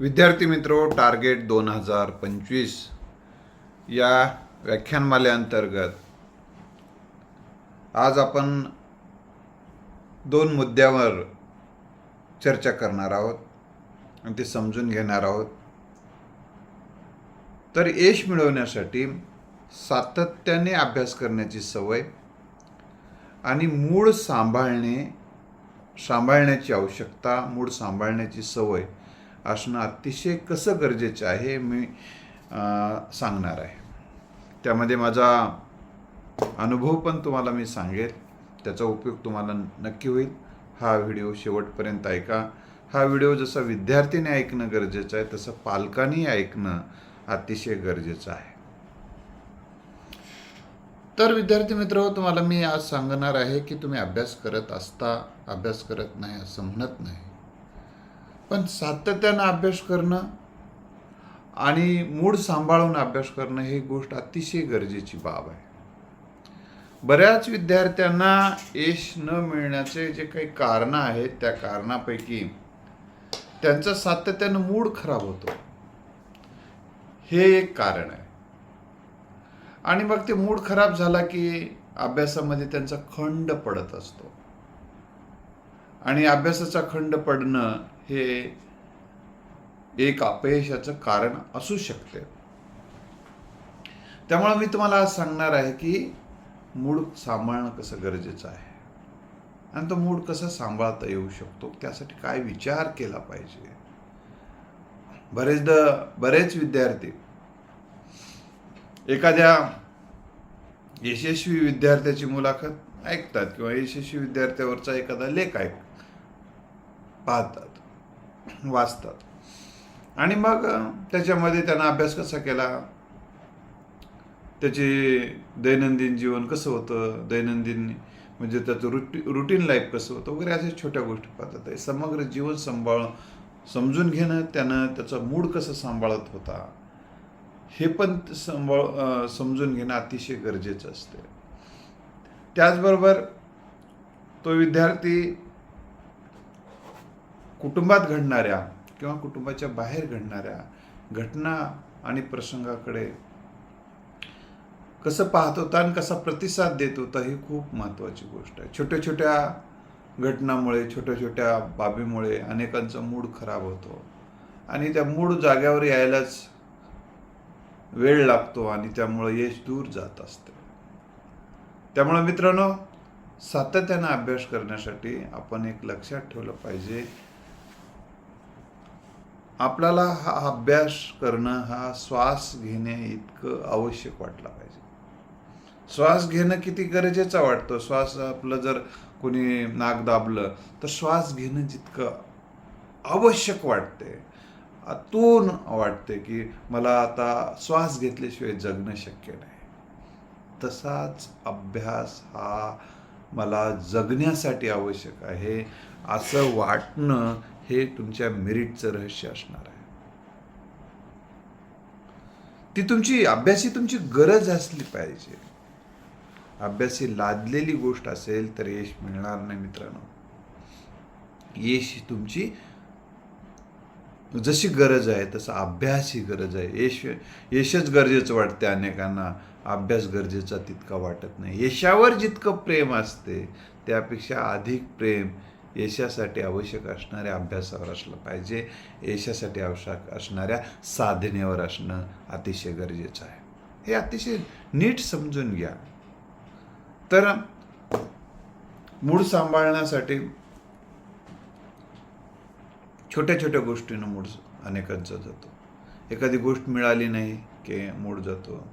विद्यार्थी मित्रो टार्गेट दोन हजार पंचवीस या व्याख्यानमालेअंतर्गत आज आपण दोन मुद्द्यावर चर्चा करणार आहोत आणि ते समजून घेणार आहोत. तर यश मिळवण्यासाठी सातत्याने अभ्यास करण्याची सवय आणि मूळ सांभाळणे सांभाळण्याची आवश्यकता मूळ सांभाळण्याची सवय असणं अतिशय कसं गरजेचं आहे मी सांगणार आहे. त्यामध्ये माझा अनुभव पण तुम्हाला मी सांगेल. त्याचा उपयोग तुम्हाला नक्की होईल. हा व्हिडिओ शेवटपर्यंत ऐका. हा व्हिडिओ जसा विद्यार्थीने ऐकणं गरजेचं आहे तसं पालकांनी ऐकणं अतिशय गरजेचं आहे. तर विद्यार्थी मित्र तुम्हाला मी आज सांगणार आहे की तुम्ही अभ्यास करत असता अभ्यास करत नाही असं म्हणत नाही. पण सातत्यानं अभ्यास करणं आणि मूड सांभाळून अभ्यास करणं ही गोष्ट अतिशय गरजेची बाब आहे. बऱ्याच विद्यार्थ्यांना यश न मिळण्याचे जे काही कारणं आहेत त्या कारणापैकी त्यांचा सातत्यानं मूड खराब होतो. हे एक कारण आहे. आणि मग ते मूड खराब झाला की अभ्यासामध्ये त्यांचा खंड पडत असतो. आणि अभ्यासाचा खंड पडणं हे एक अपयशाचं कारण असू शकते. त्यामुळे मी तुम्हाला आज सांगणार आहे की मूड सांभाळणं कसं गरजेचं आहे. आणि तो मूड कसा सांभाळता येऊ शकतो त्यासाठी काय विचार केला पाहिजे. बरेचदा बरेच विद्यार्थी एखाद्या यशस्वी विद्यार्थ्याची मुलाखत ऐकतात किंवा यशस्वी विद्यार्थ्यावरचा एखादा लेख ऐक पाहतात. वाचतात. आणि मग त्याच्यामध्ये त्यांना अभ्यास कसा केला? त्याचे दैनंदिन जीवन कसं होतं? दैनंदिन म्हणजे त्याचं रुटी रुटीन लाईफ कसं होतं? वगैरे अशा छोट्या गोष्टी पाहतात. आहे समग्र जीवन सांभाळ समजून घेणं त्यानं त्याचा मूड कसं सांभाळत होता? हे पण सांभाळ समजून घेणं अतिशय गरजेचं असते. त्याचबरोबर तो विद्यार्थी कुटुंबात घडणाऱ्या किंवा कुटुंबाच्या बाहेर घडणाऱ्या घटना आणि प्रसंगाकडे कसं पाहत होता आणि कसा प्रतिसाद देत होता ही खूप महत्त्वाची गोष्ट आहे. छोट्या छोट्या घटनामुळे छोट्या छोट्या बाबीमुळे अनेकांचा मूड खराब होतो आणि त्या मूड जाग्यावर यायलाच वेळ लागतो आणि त्यामुळे यश दूर जात असते. त्यामुळे मित्रांनो सातत्यानं अभ्यास करण्यासाठी आपण एक लक्षात ठेवलं पाहिजे आपल्याला हा अभ्यास करणं हा श्वास घेणे इतकं आवश्यक वाटला पाहिजे. श्वास घेणं किती गरजेचं वाटतं? श्वास आपलं जर कोणी नाक दाबलं तर श्वास घेणं जितकं आवश्यक वाटते आतून वाटते की मला आता श्वास घेतल्याशिवाय जगणं शक्य नाही. तसाच अभ्यास हा मला जगण्यासाठी आवश्यक आहे. असं वाटणं हे तुमच्या मेरिटचं रहस्य असणार आहे. ती तुमची अभ्यास ही तुमची गरज असली पाहिजे. अभ्यासी लादलेली गोष्ट असेल तर यश मिळणार नाही मित्रांनो. यश तुमची जशी गरज आहे तसं अभ्यास ही गरज आहे. यश यशच गरजेचं वाटते अनेकांना. अभ्यास गरजेचा तितका वाटत नाही. यशावर जितकं प्रेम असते त्यापेक्षा अधिक प्रेम यशासाठी आवश्यक असणाऱ्या अभ्यासावर असलं पाहिजे. यशासाठी आवश्यक असणाऱ्या साधनेवर असणं अतिशय गरजेचं आहे. हे अतिशय नीट समजून घ्या. तर मूड सांभाळण्यासाठी छोट्या छोट्या गोष्टीनं मूड अनेकांचा जातो एखादी गोष्ट मिळाली नाही की मूड जातो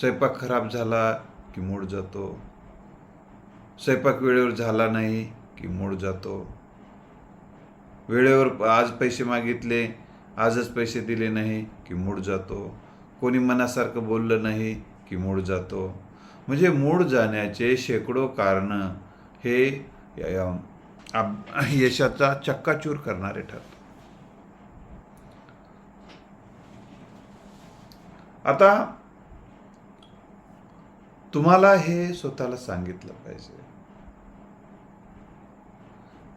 स्वयंपाक खराब झाला की मूड जातो स्वयंपाक वेळेवर झाला नाही की मूड जातो. वेळेवर आज पैसे मागितले आजच पैसे दिले नाही की मूड जातो. कोणी मनासारखं बोललं नाही की मूड जातो. म्हणजे मूड जाण्याचे शेकडो कारणं हे यशाचा चक्काचूर करणारे ठरतात. आता तुम्हाला हे स्वतःला सांगितलं पाहिजे.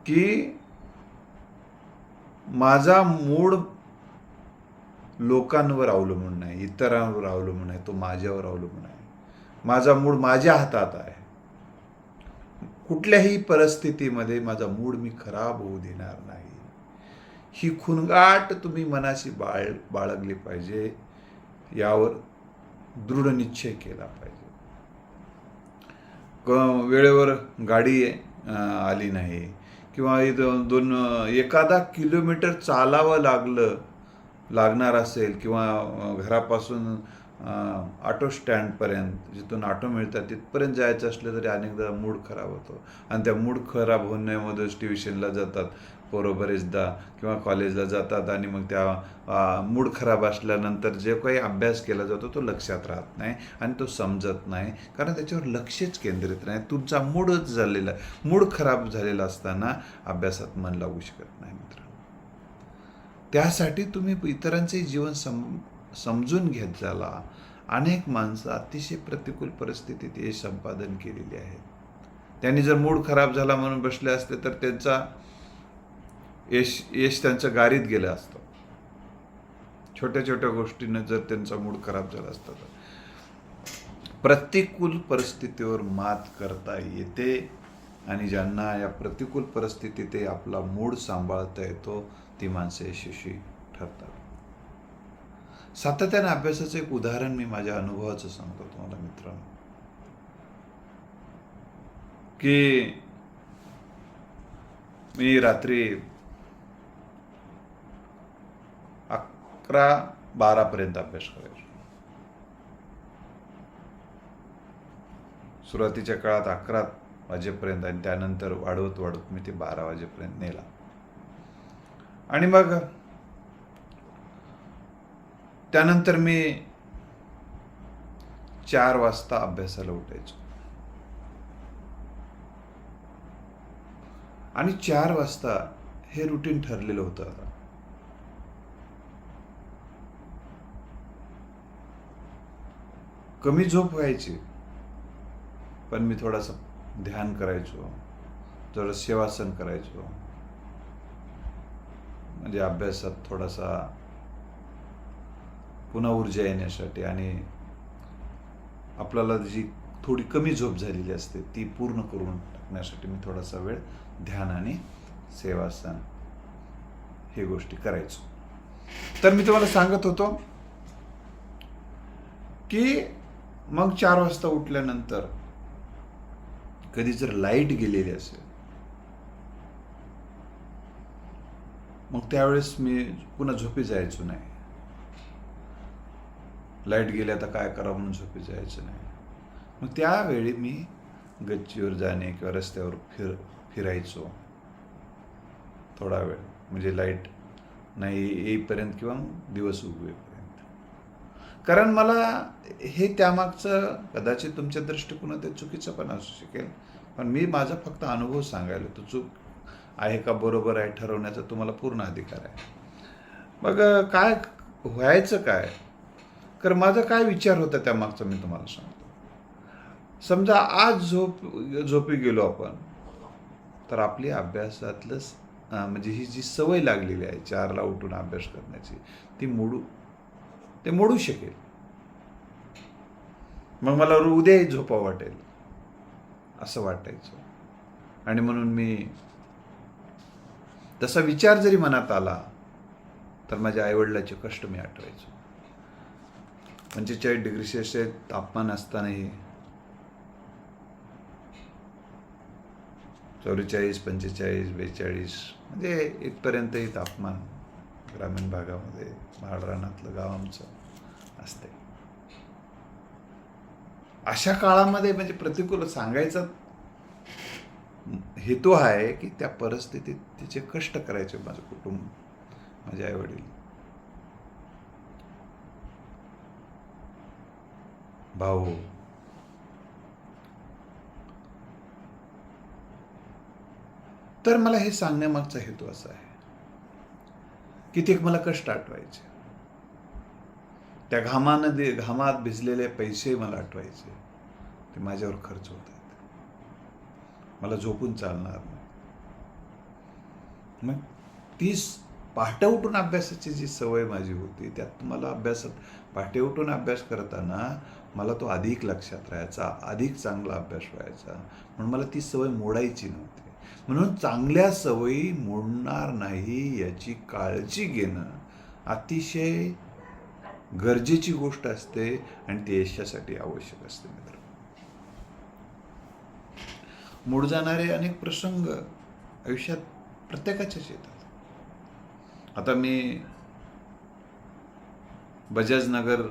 की माझा मूड लोकांवर अवलंबून नाही इतरांवर अवलंबून आहे तो माझ्यावर अवलंबून आहे. माझा मूड माझ्या हातात आहे. कुठल्याही परिस्थितीमध्ये माझा मूड मी खराब होऊ देणार नाही. ही खुणगाट तुम्ही मनाशी बाळ बाळगली पाहिजे यावर दृढ निश्चय केला पाहिजे. क वेळेवर गाडी आली नाही. किंवा दोन एखादा किलोमीटर चालावं लागलं लागणार असेल किंवा घरापासून ऑटो स्टँडपर्यंत जिथून ऑटो मिळतात तिथपर्यंत जायचं असलं तरी अनेकदा मूड खराब होतो. आणि त्या मूड खराब होण्यामध्येच ट्युशनला जातात पोरं बरेचदा किंवा कॉलेजला जातात आणि मग त्या मूड खराब असल्यानंतर जे काही अभ्यास केला जातो तो लक्षात राहत नाही आणि तो समजत नाही. कारण त्याच्यावर लक्षच केंद्रित नाही. तुमचा मूडच झालेला मूड खराब झालेला असताना अभ्यासात मन लागू शकत नाही मित्रांनो. त्यासाठी तुम्ही इतरांचे जीवन सम समजून घेत झाला. अनेक माणसं अतिशय प्रतिकूल परिस्थितीत हे संपादन केलेली आहेत. त्यांनी जर मूड खराब झाला म्हणून बसले असते तर त्यांचा यश यश त्यांचं गारीत गेलं असतं. छोट्या छोट्या गोष्टीनं जर त्यांचा मूड खराब झाला असता तर. प्रतिकूल परिस्थितीवर मात करता येते आणि ज्यांना या प्रतिकूल परिस्थितीत आपला मूड सांभाळता येतो ती माणसं यशस्वी ठरतात. सातत्याने अभ्यासाचं एक उदाहरण मी माझ्या अनुभवाचं सांगतो तुम्हाला मित्रांनो. की मी रात्री अकरा बारापर्यंत अभ्यास करायचो. सुरुवातीच्या काळात अकरा वाजेपर्यंत आणि त्यानंतर वाढवत वाढवत मी ते बारा वाजेपर्यंत नेला. आणि मग त्यानंतर मी चार वाजता अभ्यासाला उठायचो. आणि चार वाजता हे रुटीन ठरलेलं होतं. आता कमी झोप व्हायची पण मी थोडासा ध्यान करायचो थोडं सेवासन करायचो. म्हणजे अभ्यासात थोडासा पुन्हा ऊर्जा येण्यासाठी आणि आपल्याला जी थोडी कमी झोप झालेली असते ती पूर्ण करून टाकण्यासाठी मी थोडासा वेळ ध्यान आणि सेवासन हे गोष्टी करायचो. तर मी तुम्हाला सांगत होतो की मग चार वाजता उठल्यानंतर कधी जर लाइट गेलेली असेल मग त्यावेळेस मी पुन्हा झोपी जायचो नाही. लाइट गेली आता काय करावं म्हणून झोपी जायचं नाही. मग त्यावेळी मी गच्चीवर जाणे किंवा रस्त्यावर फिर फिरायचो. थोडा वेळ. म्हणजे लाइट नाही येईपर्यंत किंवा दिवस उगवेपर्यंत. कारण मला हे त्यामागचं कदाचित तुमच्या दृष्टिकोनात ते चुकीचं पण असू शकेल. पण मी माझा फक्त अनुभव सांगायला तो चूक आहे का बरोबर आहे ठरवण्याचा तुम्हाला पूर्ण अधिकार आहे. मग काय व्हायचं काय? तर माझा काय विचार होता त्यामागचा मी तुम्हाला सांगतो. समजा आज झोप झोपी गेलो आपण तर आपली अभ्यासातलंच म्हणजे ही जी सवय लागलेली आहे चारला उठून अभ्यास करण्याची ती मोडू ते मोडू शकेल. मग मला उद्याही झोपा वाटेल असं वाटायचं. आणि म्हणून मी तसा विचार जरी मनात आला तर माझ्या आईवडिलाचे कष्ट मी आठवायचो. पंचेचाळीस डिग्री सेल्सिअस तापमान असतानाही चौवेचाळीस पंचेचाळीस बेचाळीस म्हणजे इथपर्यंतही तापमान ग्रामीण भागामध्ये महाडरानातलं गाव आमचं असते अशा काळामध्ये म्हणजे प्रतिकूल सांगायचा हेतू आहे की त्या परिस्थितीत तिचे कष्ट करायचे माझं कुटुंब माझे आईवडील. भाऊ. तर मला हे सांगण्यामागचा हेतू असा आहे कितीक मला कष्ट आठवायचे. त्या घामानं दे घामात भिजलेले पैसे मला आठवायचे. ते माझ्यावर खर्च होत आहेत. मला झोपून चालणार नाही. मग तीस पहाटे उठून अभ्यासाची जी सवय माझी होती त्यात मला अभ्यासात पहाटे उठून अभ्यास करताना मला तो अधिक लक्षात राहायचा अधिक चांगला अभ्यास व्हायचा. म्हणून मला ती सवय मोडायची नव्हती. म्हणून चांगल्या सवयी मोडणार नाही याची काळजी घेणं अतिशय गरजेची गोष्ट असते आणि ती यशासाठी आवश्यक असते मित्र. मोड जाणारे अनेक प्रसंग आयुष्यात प्रत्येकाच्याच येतात. आता मी बजाजनगर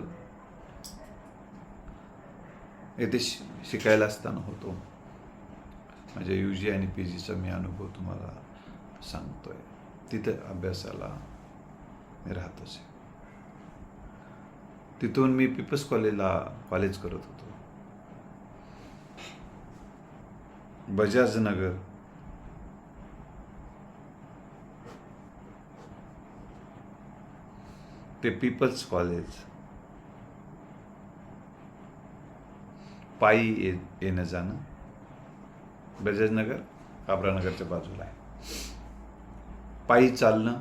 येथे शि शिकायला असताना होतो. माझ्या यू जी आणि पी जीचा मी अनुभव तुम्हाला सांगतोय. तिथं अभ्यासाला मी राहत असे. तिथून मी पीपल्स कॉलेजला कॉलेज करत होतो. बजाजनगर ते पीपल्स कॉलेज पायी ये येणं जाणं बजाजनगर काबरानगरच्या बाजूला आहे. पायी चालणं.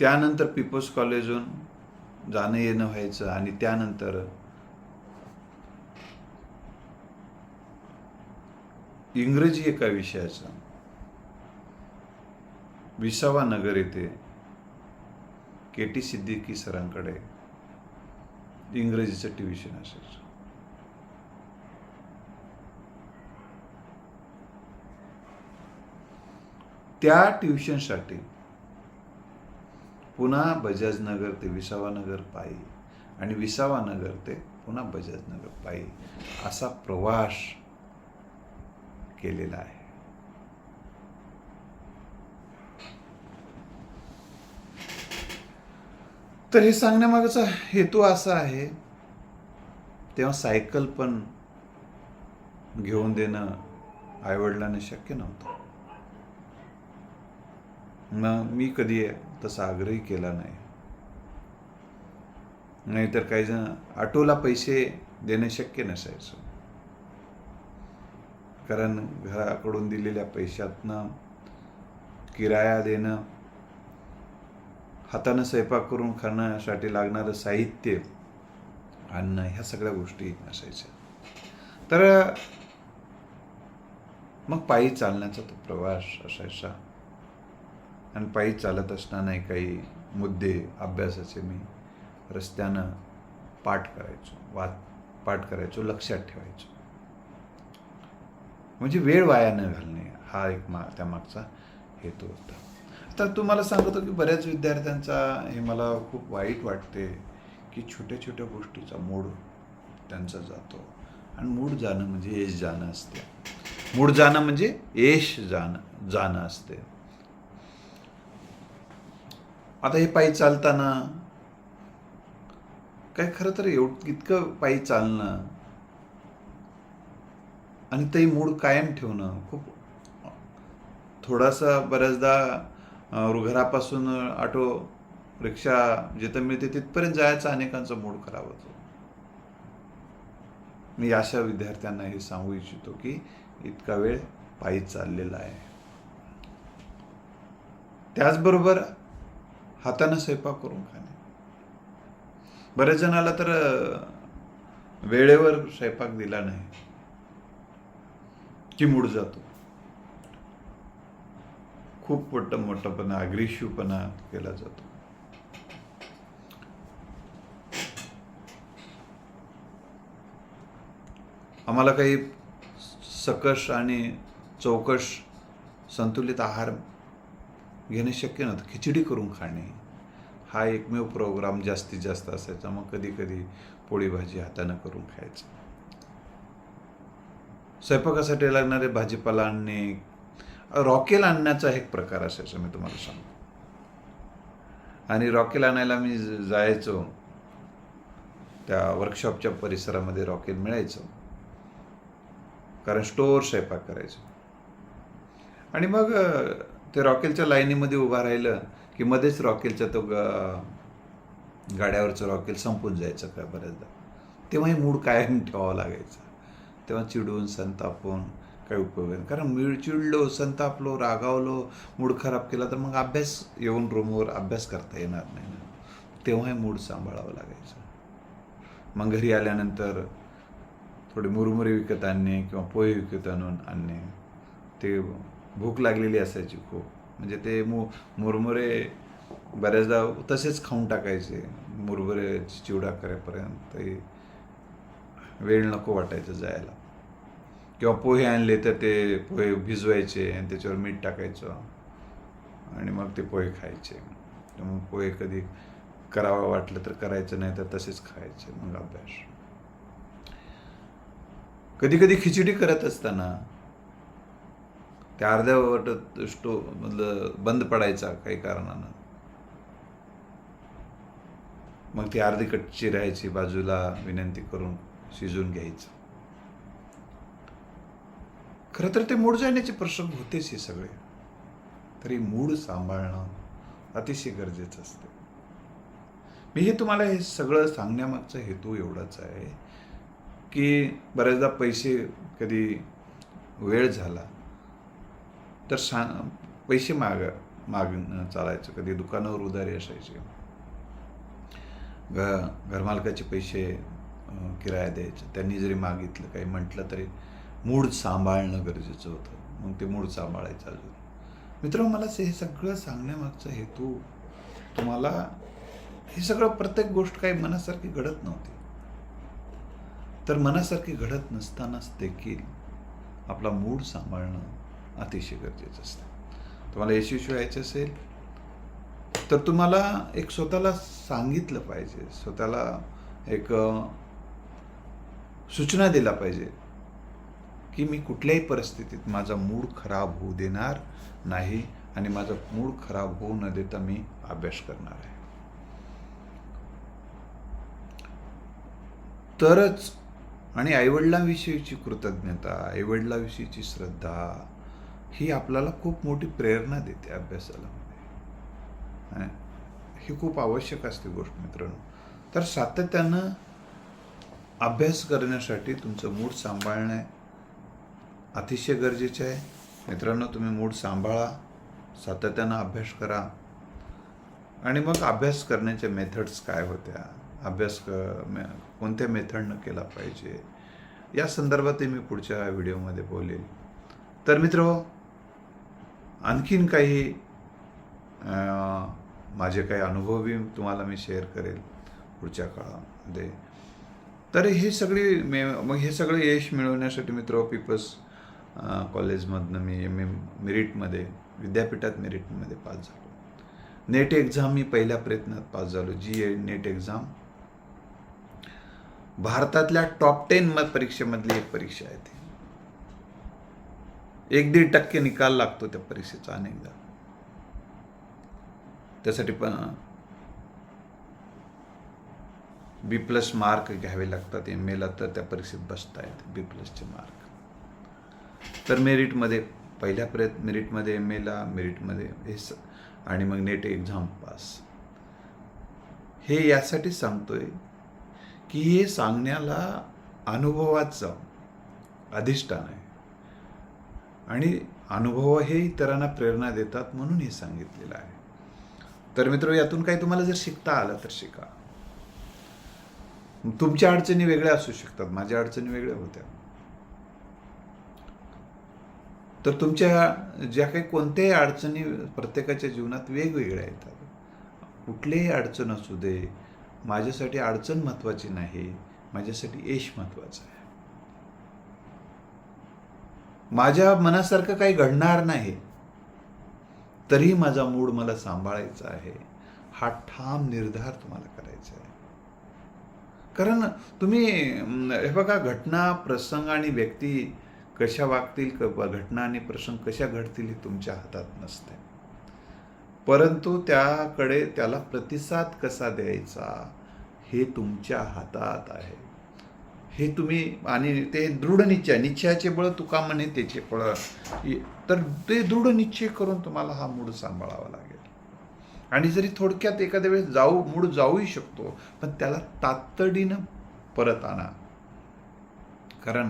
त्यानंतर पीपल्स कॉलेजहून जाणं येणं व्हायचं आणि त्यानंतर इंग्रजी एका विषयाचा. विसावा नगर येथे के टी सिद्दीकी सरांकडे इंग्रजीचं ट्युशन असायचं त्या ट्युशनसाठी पुन्हा बजाजनगर ते विसावानगर पायी आणि विसावानगर ते पुन्हा बजाजनगर पायी असा प्रवास केलेला आहे. तर हे सांगण्यामागचा हेतू असा आहे तेव्हा सायकल पण घेऊन देणं आईवडिलांना शक्य नव्हतं. मग मी कधी तसा आग्रही केला नाही. नाहीतर काही जण ऑटोला पैसे देणं शक्य नसायचं. कारण घराकडून दिलेल्या पैशातनं किराया देणं हातानं स्वयंपाक करून खाण्यासाठी लागणारं साहित्य अन्न ह्या सगळ्या गोष्टी असायच्या. तर मग पायी चालण्याचा तो प्रवास असायचा. आणि पायी चालत असताना काही मुद्दे अभ्यासाचे मी रस्त्यानं पाठ करायचो वाद पाठ करायचो लक्षात ठेवायचो. म्हणजे वेळ वाया न घालणे हा एक मा त्यामागचा हेतू होता. तर तुम्हाला सांगतो की बऱ्याच विद्यार्थ्यांचा हे मला खूप वाईट वाटते की छोट्या छोट्या गोष्टीचा मूड त्यांचा जातो. आणि मूड जाणं म्हणजे यश जाणं असते. मूड जाणं म्हणजे यश जाणं जाणं असते. आता हे पायी चालताना काय खरं तर एवढं इतकं पायी चालणं आणि ते मूड कायम ठेवणं खूप थोडासा बऱ्याचदा घरापासून ऑटो रिक्षा जिथं मिळते तिथपर्यंत जायचा अनेकांचा मूड खराब होतो. मी अशा विद्यार्थ्यांना हे सांगू इच्छितो की इतका वेळ पायी चाललेला आहे. त्याचबरोबर हातानं स्वयंपाक करून खाणे. बऱ्याच जणाला तर वेळेवर स्वयंपाक दिला नाही की मूड जातो. खूप मोठं मोठंपणा अग्रेसिव्हपणा केला जातो. आम्हाला काही सकस आणि चौकश संतुलित आहार घेणे शक्य नव्हतं. खिचडी करून खाणे हा एकमेव प्रोग्राम जास्तीत जास्त असायचा. मग कधी कधी पोळी भाजी हातानं करून खायचं. स्वयंपाकासाठी लागणारे भाजीपाला आणणे रॉकेल आणण्याचा एक प्रकार असायचा मी तुम्हाला सांगतो. आणि रॉकेल आणायला मी जायचो. त्या वर्कशॉपच्या परिसरामध्ये रॉकेल मिळायचं. कारण स्टोअर स्वयंपाक करायचो. आणि मग ते रॉकेलच्या लाईनीमध्ये उभा राहिलं की मध्येच रॉकेलच्या तो गाड्यावरचं रॉकेल संपून जायचं काय बऱ्याचदा. तेव्हाही मूड कायम ठेवावं लागायचं. तेव्हा चिडून संतापून काही उपयोग आहे कारण मी चिडलो संतापलो रागावलो मूड खराब केला तर मग अभ्यास येऊन रूमवर अभ्यास करता येणार नाही ना. तेव्हाही मूड सांभाळावं लागायचं. मग घरी आल्यानंतर थोडे मुरमुरे विकत आणणे किंवा पोहे विकत आणून आणणे. ते भूक लागलेली असायची खूप. म्हणजे ते मु मुरमुरे बऱ्याचदा तसेच खाऊन टाकायचे. मुरमुरे चिवडा करेपर्यंत वेळ नको वाटायचं जायला. किंवा पोहे आणले तर ते पोहे भिजवायचे आणि त्याच्यावर मीठ टाकायचं आणि मग ते पोहे खायचे. मग पोहे कधी करावं वाटलं तर करायचं नाही तर तसेच खायचे. मग अभ्यास. कधी कधी खिचडी करत असताना त्या अर्ध्या वाटत स्टो मधलं बंद पडायचा काही कारणानं. मग ती अर्धी कच्ची राहायची बाजूला विनंती करून शिजून घ्यायचं. खरं तर ते मूड जाण्याचे प्रसंग होतेच हे सगळे. तरी मूड सांभाळणं अतिशय गरजेचं असते. मी हे तुम्हाला हे सगळं सांगण्यामागचा हेतू एवढाच आहे की बऱ्याचदा पैसे कधी वेळ झाला तर सांग पैसे माग माग चालायचं. कधी दुकानावर उधारी असायचे. घ घरमालकाचे पैसे किराया द्यायचे. त्यांनी जरी मागितलं काही म्हटलं तरी मूड सांभाळणं गरजेचं होतं. मग ते मूड सांभाळायचं अजून. मित्र मला हे सगळं सांगण्यामागचा हेतू तुम्हाला हे सगळं प्रत्येक गोष्ट काही मनासारखी घडत नव्हती. तर मनासारखी घडत नसतानाच देखील आपला मूड सांभाळणं अतिशय गरजेचं असतं. तुम्हाला यशस्वी व्हायचं असेल तर तुम्हाला एक स्वतःला सांगितलं पाहिजे. स्वतःला एक सूचना दिला पाहिजे. की मी कुठल्याही परिस्थितीत माझा मूड खराब होऊ देणार नाही आणि माझा मूड खराब होऊ न देता मी अभ्यास करणार आहे. तरच आणि आईवडिलांविषयीची कृतज्ञता आईवडिलांविषयीची श्रद्धा ही आपल्याला खूप मोठी प्रेरणा देते अभ्यासाला. ही खूप आवश्यक असते गोष्ट मित्रांनो. तर सातत्यानं अभ्यास करण्यासाठी तुमचं मूड सांभाळणे अतिशय गरजेचे आहे. मित्रांनो तुम्ही मूड सांभाळा सातत्यानं अभ्यास करा. आणि मग अभ्यास करण्याच्या मेथड्स काय होत्या? अभ्यास क मे- कोणत्या मेथडनं केला पाहिजे? या संदर्भातही मी पुढच्या व्हिडिओमध्ये बोलेल. तर मित्र आणखीन काही माझे काही अनुभवही तुम्हाला मी शेअर करेल पुढच्या काळामध्ये. तर हे सगळी मे मग हे सगळे यश मिळवण्यासाठी मित्र पीपल्स कॉलेजमधनं मी एम एम मेरिटमध्ये विद्यापीठात मेरिटमध्ये पास झालो. नेट एक्झाम मी पहिल्या प्रयत्नात पास झालो जी ए नेट एक्झाम. भारतातल्या टॉप टेन मत परीक्षेमधली एक परीक्षा आहे ती. एक दीड टक्के निकाल लागतो त्या परीक्षेचा अनेकदा. त्यासाठी पण बी प्लस मार्क घ्यावे लागतात एम एला तर त्या परीक्षेत बसता येत बी प्लसचे मार्क तर मेरिटमध्ये पहिल्या प्रयत्न मेरिटमध्ये एम एला मेरिटमध्ये हे आणि मग नेट एक्झाम पास. हे यासाठी सांगतोय की हे सांगण्याला अनुभवाचं अधिष्ठान आहे. आणि अनुभव हे इतरांना प्रेरणा देतात म्हणून हे सांगितलेलं आहे. तर मित्र यातून काही तुम्हाला जर शिकता आलं तर शिका. तुमच्या अडचणी वेगळ्या असू शकतात माझ्या अडचणी वेगळ्या होत्या. तर तुमच्या ज्या काही कोणत्याही अडचणी प्रत्येकाच्या जीवनात वेगवेगळ्या येतात. कुठलीही अडचण असू दे माझ्यासाठी अडचण महत्त्वाची नाही माझ्यासाठी यश महत्त्वाचं आहे. माझ्या मनासारखं काही घडणार नाही तरी माझा मूड मला सांभाळायचा आहे. हा ठाम निर्धार तुम्हाला करायचा आहे. कारण तुम्ही हे बघा घटना प्रसंग आणि व्यक्ती कशा वागतील क- घटना आणि प्रसंग कशा घडतील हे तुमच्या हातात नसते. परंतु त्याकडे त्याला प्रतिसाद कसा द्यायचा हे तुमच्या हातात आहे. हे तुम्ही आणि ते दृढ निश्चय निश्चयाचे बळ तुका म्हणे त्याचे फळ. तर ते दृढ निश्चय करून तुम्हाला हा मूड सांभाळावा लागेल. आणि जरी थोडक्यात एखाद्या वेळेस जाऊ मूड जाऊही शकतो पण त्याला तातडीनं परत आणा. कारण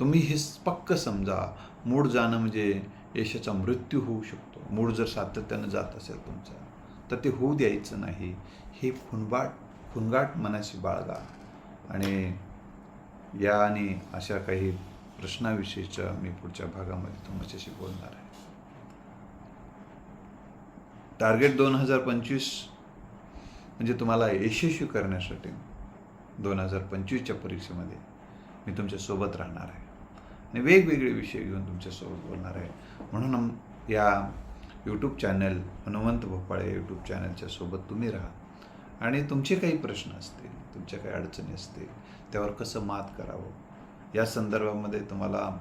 तुम्ही हे पक्क समजा मूड जाणं म्हणजे यशाचा मृत्यू होऊ शकतो. मूड जर सातत्यानं जात असेल तुमचा तर ते होऊ द्यायचं नाही. हे खुनबाट खुनगाट मनाशी बाळगा. आणि या आणि अशा काही प्रश्नाविषयीच्या मी पुढच्या भागामध्ये तुमच्याशी बोलणार आहे. टार्गेट दोन हजार पंचवीस म्हणजे तुम्हाला यशस्वी करण्यासाठी दोन हजार पंचवीसच्या परीक्षेमध्ये मी तुमच्यासोबत राहणार आहे. आणि वेगवेगळे विषय घेऊन तुमच्यासोबत बोलणार आहे. म्हणून या YouTube channel Hanumant Bhopale YouTube चॅनलच्या सोबत तुम्ही राहा. आणि तुमचे काही प्रश्न असतील तुमच्या काही अडचणी असतील त्यावर कसं मात करावं या संदर्भामध्ये तुम्हाला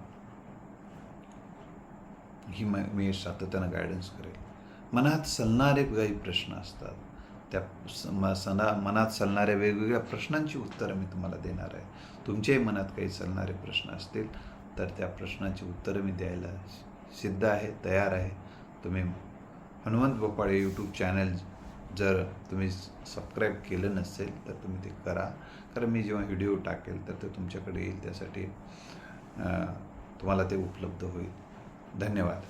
ही म मी सातत्यानं गायडन्स करेल. मनात सलणारे काही प्रश्न असतात. त्या सना सणा मनात सलणाऱ्या वेगवेगळ्या प्रश्नांची उत्तरं मी तुम्हाला देणार आहे. तुमच्याही मनात काही सलणारे प्रश्न असतील तर त्या प्रश्नांची उत्तरं मी द्यायला सिद्ध आहे तयार आहे. तुम्ही हनुमंत भोपाळे यूट्यूब चॅनल जर तुम्ही सबस्क्राईब केलं नसेल तर तुम्ही ते करा. कारण मी जेव्हा व्हिडिओ टाकेल तर ते तुमच्याकडे येईल. त्यासाठी तुम्हाला ते उपलब्ध होईल. धन्यवाद.